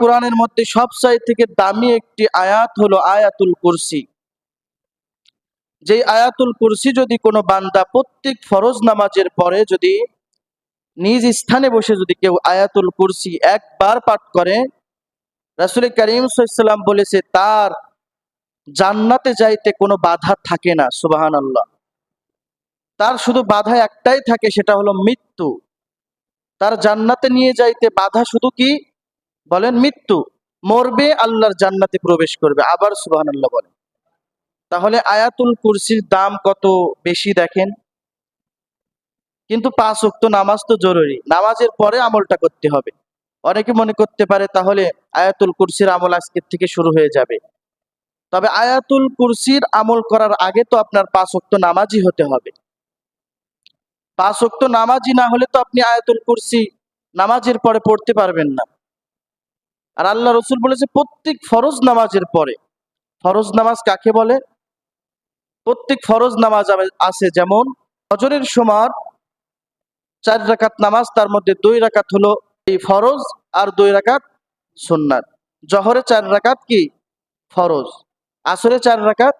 কোরআনের মধ্যে সবচাই থেকে দামি একটি আয়াত হলো আয়াতুল কুরসি। যেই আয়াতুল কুরসি যদি কোনো বান্দা প্রত্যেক ফরজ নামাজের পরে যদি নিজ স্থানে বসে যদি কেউ আয়াতুল কুরসি একবার পাঠ করে, রাসুল করিম সাল্লাম বলেছে, তার জান্নাতে যাইতে কোনো বাধা থাকে না সুবাহান আল্লাহ তার শুধু বাধা একটাই থাকে, সেটা হলো মৃত্যু। তার জান্নাতে নিয়ে যাইতে বাধা শুধু কি? বলেন, মৃত্যু, মরবে আল্লাহর জান্নাতে প্রবেশ করবে, আবার সুবাহান আল্লাহ বলেন। তাহলে আয়াতুল কুরসির দাম কত বেশি দেখেন? কিন্তু পাঁচ উক্ত নামাজ তো জরুরি, নামাজের পরে আমলটা করতে হবে। অনেকে মনে করতে পারে, তাহলে আয়াতুল কুরসির আমল আজকের থেকে শুরু হয়ে যাবে। তবে আয়াতুল কুরসির আমল করার আগে তো আপনার পাঁচ উক্ত নামাজই হতে হবে। পাঁচ উক্ত নামাজই না হলে তো আপনি আয়াতুল কুরসি নামাজের পরে পড়তে পারবেন না। আর আল্লাহ রসুল বলেছে, প্রত্যেক ফরজ নামাজের পরে। ফরজ নামাজ কাকে বলে? প্রত্যেক ফরজ নামাজ আছে যেমন, ফজরের সময় চার রাকাত নামাজ, তার মধ্যে দুই রাকাত হলো এই ফরজ আর দুই রাকাত সুন্নাত। জহরে চার রাকাত কি? ফরজ। আসরে চার রাকাত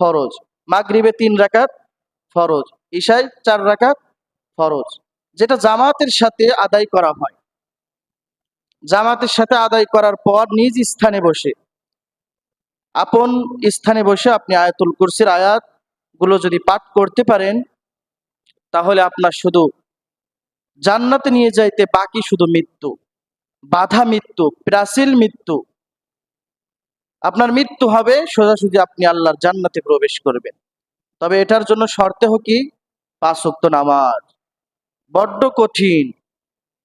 ফরজ। মাগরিবে তিন রাকাত ফরজ। ঈশায় চার রাকাত ফরজ। যেটা জামাতের সাথে আদায় করা হয়। জামাতের সাথে আদায় করার পর নিজ স্থানে বসে। আপন স্থানে বসে আপনি আয়াতুল কুরসির আয়াতগুলো যদি পাঠ করতে পারেন, তাহলে আপনার শুধু জান্নাতে নিয়ে যাইতে বাকি শুধু মৃত্যু। বাধা মৃত্যু প্রাচীল মৃত্যু। আপনার মৃত্যু হবে সোজাসুজি আপনি আল্লাহর জান্নাতে প্রবেশ করবেন। তবে এটার জন্য শর্তে হোক কি? পাঁচ নামাজ। বড্ড কঠিন।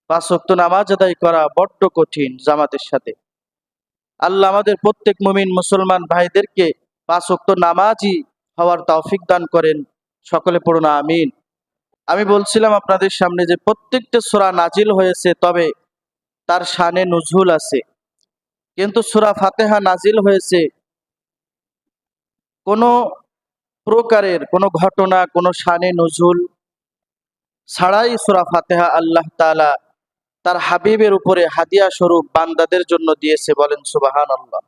পাঁচ ওয়াক্ত নামাজ আদায় করা বড্ড কঠিন জামাতের সাথে। আল্লাহ আমাদের প্রত্যেক মুমিন মুসলমান ভাইদেরকে পাঁচ ওয়াক্ত নামাজই হওয়ার তৌফিক দান করেন। সকলে পড়ুন, আমিন। আমি বলছিলাম আপনাদের সামনে যে প্রত্যেকটা সূরা নাজিল হয়েছে, তবে তার শানে নজুল আছে। কিন্তু সূরা ফাতেহা নাজিল হয়েছে কোনো প্রকারের, কোনো ঘটনা, কোনো শানে নজুল ছাড়াই সূরা ফাতেহা আল্লাহ তাআলা তার হাবিবের উপরে হাদিয়া স্বরূপ বান্দাদের জন্য দিয়েছে বলেন সুবাহান আল্লাহ